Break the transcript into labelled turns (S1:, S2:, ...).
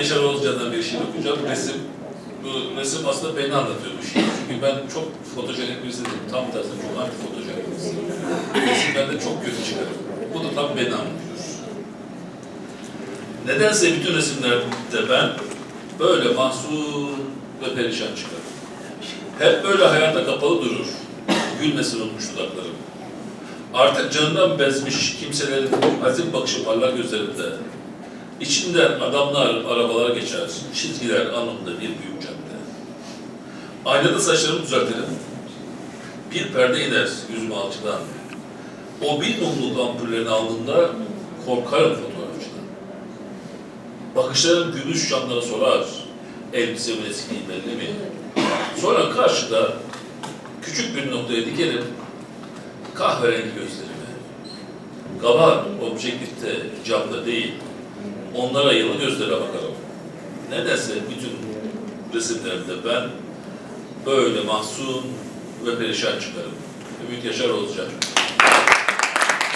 S1: Yaşar Oğuzcan'dan bir şiir okuyacağım. Resim. Bu resim aslında beni anlatıyor bu şiir. Çünkü ben çok fotojenik birisi değilim. Tam tersine çok anti fotojenik birisiyim. Resim bende çok kötü çıkar. Bu da tam beni anlatıyor. Nedense bütün resimlerde ben böyle mahzun ve perişan çıkarım. Hep böyle hayata kapalı durur. Gülmesin olmuş dudaklarım. Artık canından bezmiş kimselerin hazin bakışı parlak gözlerinde. İçinden adamlar, arabalar geçer, çizgiler anlamında bir büyük cadde. Aynada saçlarımı düzeltirim. Bir perde iner yüzüm alçıdan. O bir mumluk ampullerini aldığımda korkarım fotoğrafçıdan. Bakışlarım gümüş camlara sorar. Elbisemin eskiliği belli mi? Sonra karşıda küçük bir noktaya dikerim kahverengi gözlerimi. Kabar objektifte camda değil, onlara yılı gözlere bakarım. Nedense bütün resimlerimde ben böyle mahzun ve perişan çıkarım. Ümit Yaşar olacak.